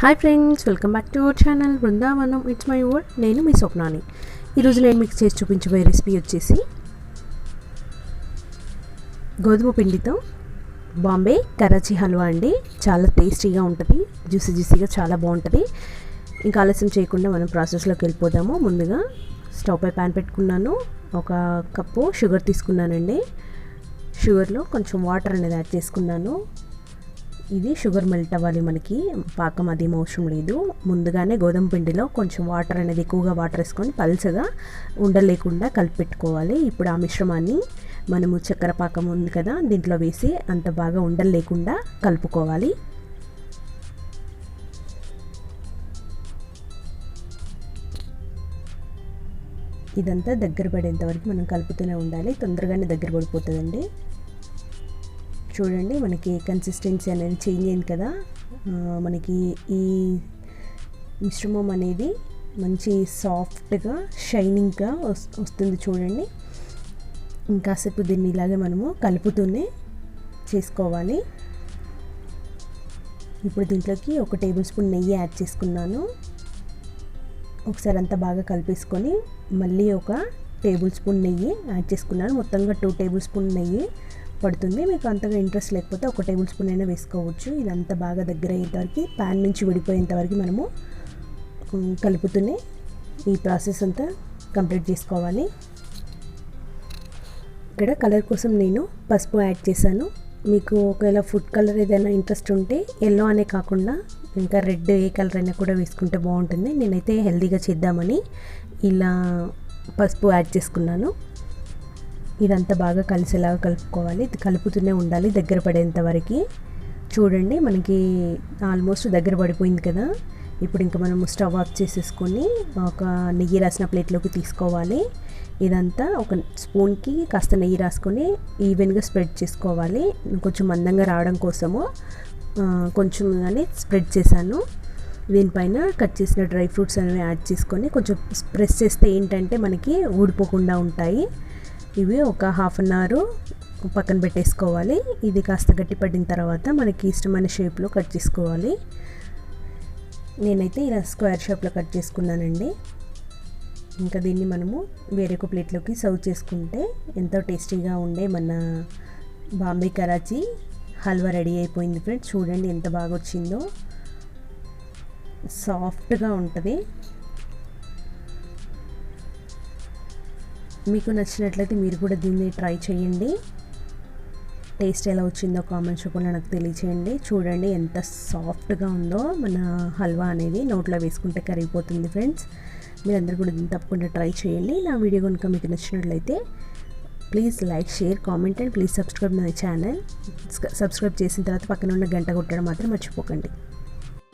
Hi friends welcome back to our channel Brindavanam it's my word నేను మీ స్వప్నాని. ఈరోజు నేను మీకు చేసి చూపించబోయే రెసిపీ వచ్చేసి గోధుమ పిండితో బాంబే కరాచీ హల్వా అండి. చాలా టేస్టీగా ఉంటుంది జ్యూసీ జ్యూసీగా చాలా బాగుంటుంది. ఇంకా ఆలస్యం చేయకుండా మనం ప్రాసెస్లోకి వెళ్ళిపోదాము. ముందుగా స్టవ్ పై ప్యాన్ పెట్టుకున్నాను. ఒక కప్పు షుగర్ తీసుకున్నానండి. షుగర్లో కొంచెం వాటర్ అనేది యాడ్ చేసుకున్నాను. ఇది షుగర్ మెల్ట్ అవ్వాలి మనకి. పాకం అది అవసరం లేదు. ముందుగానే గోధుమ పిండిలో కొంచెం వాటర్ అనేది ఎక్కువగా వాటర్ వేసుకొని పల్చగా ఉండలేకుండా కలిపెట్టుకోవాలి. ఇప్పుడు ఆ మిశ్రమాన్ని మనము చక్కెర పాకం ఉంది కదా దీంట్లో వేసి అంత బాగా ఉండలేకుండా కలుపుకోవాలి. ఇదంతా దగ్గర పడేంత వరకు మనం కలుపుతూనే ఉండాలి. తొందరగానే దగ్గర పడిపోతుందండి. చూడండి మనకి కన్సిస్టెన్సీ అనేది చేంజ్ అయింది కదా. మనకి ఈ మిశ్రమం అనేది మంచి సాఫ్ట్గా షైనింగ్గా వస్తుంది చూడండి. ఇంకాసేపు దీన్ని ఇలాగే మనము కలుపుతూనే చేసుకోవాలి. ఇప్పుడు దీంట్లోకి ఒక టేబుల్ స్పూన్ నెయ్యి యాడ్ చేసుకున్నాను. ఒకసారి అంతా బాగా కలిపేసుకొని మళ్ళీ ఒక టేబుల్ స్పూన్ నెయ్యి యాడ్ చేసుకున్నాను. మొత్తంగా టూ టేబుల్ స్పూన్ నెయ్యి పడుతుంది. మీకు అంతగా ఇంట్రెస్ట్ లేకపోతే ఒక టేబుల్ స్పూన్ అయినా వేసుకోవచ్చు. ఇదంతా బాగా దగ్గర అయ్యేంతవరకు ప్యాన్ నుంచి విడిపోయేంతవరకు మనము కలుపుతూనే ఈ ప్రాసెస్ అంతా కంప్లీట్ చేసుకోవాలి. ఇక్కడ కలర్ కోసం నేను పసుపు యాడ్ చేశాను. మీకు ఒకవేళ ఫుడ్ కలర్ ఏదైనా ఇంట్రెస్ట్ ఉంటే ఎల్లో అనే కాకుండా ఇంకా రెడ్ ఏ కలర్ అయినా కూడా వేసుకుంటే బాగుంటుంది. నేనైతే హెల్తీగా చేద్దామని ఇలా పసుపు యాడ్ చేసుకున్నాను. ఇదంతా బాగా కలిసేలాగా కలుపుకోవాలి. కలుపుతూనే ఉండాలి దగ్గర పడేంత వరకు. చూడండి మనకి ఆల్మోస్ట్ దగ్గర పడిపోయింది కదా. ఇప్పుడు ఇంకా మనం స్టవ్ ఆఫ్ చేసేసుకొని ఒక నెయ్యి రాసిన ప్లేట్లోకి తీసుకోవాలి. ఇదంతా ఒక స్పూన్కి కాస్త నెయ్యి రాసుకొని ఈవెన్గా స్ప్రెడ్ చేసుకోవాలి. కొంచెం మందంగా రావడం కోసము కొంచెం కానీ స్ప్రెడ్ చేశాను. దీనిపైన కట్ చేసిన డ్రై ఫ్రూట్స్ అనేవి యాడ్ చేసుకొని కొంచెం ప్రెస్ చేస్తే ఏంటంటే మనకి ఊడిపోకుండా ఉంటాయి. ఇవి ఒక హాఫ్ అన్ అవర్ పక్కన పెట్టేసుకోవాలి. ఇది కాస్త గట్టి పడిన తర్వాత మనకి ఇష్టమైన షేప్లో కట్ చేసుకోవాలి. నేనైతే ఇలా స్క్వేర్ షేప్లో కట్ చేసుకున్నానండి. ఇంకా దీన్ని మనము వేరే ఒక ప్లేట్లోకి సర్వ్ చేసుకుంటే ఎంతో టేస్టీగా ఉండే మన బాంబే కరాచీ హల్వా రెడీ అయిపోయింది ఫ్రెండ్స్ చూడండి ఎంత బాగా వచ్చిందో. సాఫ్ట్గా ఉంటుంది. మీకు నచ్చినట్లయితే మీరు కూడా దీన్ని ట్రై చేయండి. టేస్ట్ ఎలా వచ్చిందో కామెంట్స్ రూపంలో నాకు తెలియచేయండి. చూడండి ఎంత సాఫ్ట్గా ఉందో మన హల్వా అనేది నోట్లో వేసుకుంటే కరిగిపోతుంది ఫ్రెండ్స్. మీరందరూ కూడా దీన్ని తప్పకుండా ట్రై చేయండి. నా వీడియో కనుక మీకు నచ్చినట్లయితే please like share comment and please subscribe my channel. Subscribe చేసిన తర్వాత పక్కన ఉన్న గంట కొట్టడం మాత్రం మర్చిపోకండి.